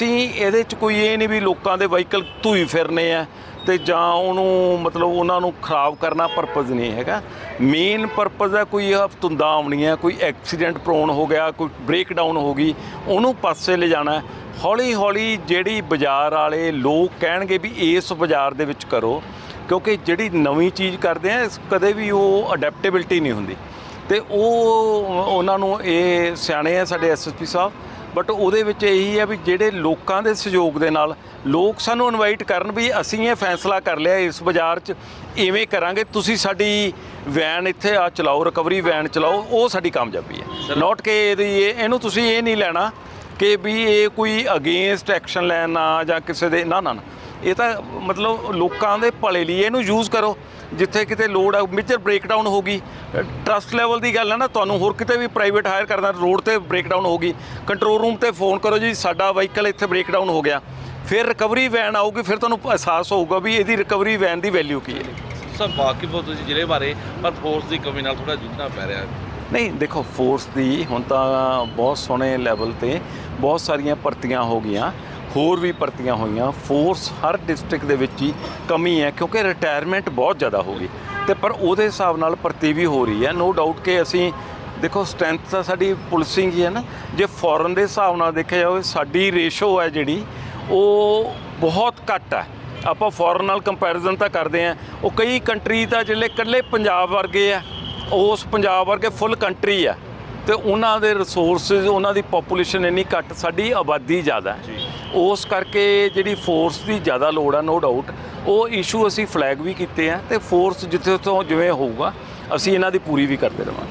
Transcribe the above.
ਅਸੀਂ ਇਹਦੇ 'ਚ ਕੋਈ ਇਹ ਨਹੀਂ ਵੀ ਲੋਕਾਂ ਦੇ ਵਹੀਕਲ ਧੂਈ ਫਿਰਨੇ ਆ ਤੇ ਜਾਂ ਉਹਨੂੰ ਮਤਲਬ ਉਹਨਾਂ ਨੂੰ ਖਰਾਬ ਕਰਨਾ ਪਰਪਸ ਨਹੀਂ ਹੈਗਾ। ਮੇਨ ਪਰਪਸ ਹੈ ਕੋਈ ਹਫਤੁੰਦਾ ਆਉਣੀ ਹੈ, ਕੋਈ ਐਕਸੀਡੈਂਟ ਪ੍ਰੋਨ ਹੋ ਗਿਆ, ਕੋਈ ਬ੍ਰੇਕ ਡਾਊਨ ਹੋ ਗਈ, ਉਹਨੂੰ ਪਾਸੇ ਲੈ ਹੌਲੀ ਹੌਲੀ ਜਿਹੜੀ ਬਾਜ਼ਾਰ ਵਾਲੇ ਲੋਕ ਕਹਿਣਗੇ ਵੀ ਇਸ ਬਾਜ਼ਾਰ ਦੇ ਵਿੱਚ ਕਰੋ, ਕਿਉਂਕਿ ਜਿਹੜੀ ਨਵੀਂ ਚੀਜ਼ ਕਰਦੇ ਆ, ਇਸ- ਕਦੇ ਵੀ ਉਹ ਅਡੈਪਟੇਬਿਲਟੀ ਨਹੀਂ ਹੁੰਦੀ। ਤੇ ਉਹ, ਉਹਨਾਂ ਨੂੰ ਇਹ ਸਿਆਣੇ ਆ ਸਾਡੇ ਐਸਐਸਪੀ ਸਾਹਿਬ ਬਟ ਉਹਦੇ ਵਿੱਚ ਇਹੀ ਹੈ ਵੀ ਜਿਹੜੇ ਲੋਕਾਂ ਦੇ ਸਹਿਯੋਗ ਦੇ ਨਾਲ ਲੋਕ ਸਾਨੂੰ ਇਨਵਾਈਟ ਕਰਨ ਵੀ ਅਸੀਂ ਇਹ ਫੈਸਲਾ ਕਰ ਲਿਆ ਇਸ ਬਾਜ਼ਾਰ 'ਚ ਇਵੇਂ ਕਰਾਂਗੇ ਤੁਸੀਂ ਸਾਡੀ ਵੈਨ ਇੱਥੇ ਆ ਚਲਾਓ ਰਿਕਵਰੀ ਵੈਨ ਚਲਾਓ ਉਹ ਸਾਡੀ ਕਾਮਯਾਬੀ ਹੈ। ਨਾਟ ਕਿ ਇਹਦੀ ਇਹ- ਇਹਨੂੰ ਤੁਸੀਂ ਇਹ ਨਹੀਂ ਲੈਣਾ ਕਿ ਵੀ ਇਹ ਕੋਈ ਅਗੇਂਸਟ ਐਕਸ਼ਨ ਲੈਣਾ ਜਾਂ ਕਿਸੇ ਦੇ ਨਾ ਨਾ ਇਹ ਤਾਂ ਮਤਲਬ ਲੋਕਾਂ ਦੇ ਭਲੇ ਲਈ ਇਹਨੂੰ ਯੂਜ਼ ਕਰੋ। ਜਿੱਥੇ ਕਿਤੇ ਲੋਡ ਆ ਮੇਜਰ ਬ੍ਰੇਕਡਾਊਨ ਹੋ ਗਈ। ਟਰਸਟ ਲੈਵਲ ਦੀ ਗੱਲ ਹੈ ਨਾ ਤੁਹਾਨੂੰ ਹੋਰ ਕਿਤੇ ਵੀ ਪ੍ਰਾਈਵੇਟ ਹਾਇਰ ਕਰਨਾ ਰੋਡ ਤੇ ਬ੍ਰੇਕਡਾਊਨ ਹੋ ਗਈ। ਕੰਟਰੋਲ ਰੂਮ ਤੇ ਫੋਨ ਕਰੋ ਜੀ ਸਾਡਾ ਵਹੀਕਲ ਇੱਥੇ ਬ੍ਰੇਕਡਾਊਨ ਹੋ ਗਿਆ। ਫਿਰ ਰਿਕਵਰੀ ਵੈਨ ਆਊਗੀ ਫਿਰ ਤੁਹਾਨੂੰ ਅਹਿਸਾਸ ਹੋਊਗਾ ਵੀ ਇਹਦੀ ਰਿਕਵਰੀ ਵੈਨ ਦੀ ਵੈਲਿਊ ਕੀ ਹੈ। ਸਰ ਵਾਕਿਫ ਹੋ ਤੁਸੀਂ ਜ਼ਿਲ੍ਹੇ ਬਾਰੇ ਪਰ ਫੋਰਸ ਦੀ ਕਮੀ ਨਾਲ ਥੋੜਾ ਜੂਝਣਾ ਪੈ ਰਿਹਾ। ਨਹੀਂ ਦੇਖੋ ਫੋਰਸ ਦੀ ਹੁਣ ਤਾਂ ਬਹੁਤ ਸੋਹਣੇ ਲੈਵਲ ਤੇ ਬਹੁਤ ਸਾਰੀਆਂ ਭਰਤੀਆਂ ਹੋ ਗਈਆਂ। ਹੋਰ ਵੀ ਭਰਤੀਆਂ ਹੋਈਆਂ ਫੋਰਸ ਹਰ ਡਿਸਟ੍ਰਿਕਟ ਦੇ ਵਿੱਚ ਹੀ ਕਮੀ ਹੈ, ਕਿਉਂਕਿ ਰਿਟਾਇਰਮੈਂਟ ਬਹੁਤ ਜ਼ਿਆਦਾ ਹੋ ਗਈ। ਤੇ ਪਰ ਉਹਦੇ ਹਿਸਾਬ ਨਾਲ ਭਰਤੀ ਵੀ ਹੋ ਰਹੀ ਹੈ। ਨੋ ਡਾਊਟ ਕਿ ਅਸੀਂ, ਦੇਖੋ ਸਟਰੈਂਥ ਤਾਂ ਸਾਡੀ ਪੁਲਿਸਿੰਗ ਹੀ ਹੈ ਨਾ। ਜੇ ਫੋਰਨ ਦੇ ਹਿਸਾਬ ਨਾਲ ਦੇਖਿਆ ਜਾਵੇ, ਸਾਡੀ ਰੇਸ਼ੋ ਹੈ ਜਿਹੜੀ, ਉਹ ਬਹੁਤ ਘੱਟ ਹੈ। ਆਪਾਂ ਫੋਰਨ ਨਾਲ ਕੰਪੈਰੀਜ਼ਨ ਤਾਂ ਕਰਦੇ ਆ ਉਹ ਕਈ ਕੰਟਰੀ ਤਾਂ ਜਿਹੜੇ ਇਕੱਲੇ ਪੰਜਾਬ ਵਰਗੇ ਆ, ਉਸ ਪੰਜਾਬ ਵਰਗੇ ਫੁੱਲ ਕੰਟਰੀ ਆ। ਤੇ ਉਹਨਾਂ ਦੇ ਰਿਸੋਰਸਸ ਉਹਨਾਂ ਦੀ ਪੋਪੂਲੇਸ਼ਨ ਇੰਨੀ ਘੱਟ, ਸਾਡੀ ਆਬਾਦੀ ਜ਼ਿਆਦਾ ਹੈ। ਉਸ ਕਰਕੇ ਜਿਹੜੀ ਫੋਰਸ ਦੀ ਜ਼ਿਆਦਾ ਲੋੜ ਆ ਨੋ ਡਾਊਟ ਉਹ ਇਸ਼ੂ ਅਸੀਂ ਫਲੈਗ ਵੀ ਕੀਤੇ ਆ ਤੇ ਫੋਰਸ ਜਿੱਥੇ ਤੋਂ ਜਿਵੇਂ ਹੋਊਗਾ, ਅਸੀਂ ਇਹਨਾਂ ਦੀ ਪੂਰੀ ਵੀ ਕਰਦੇ ਰਵਾਂਗੇ।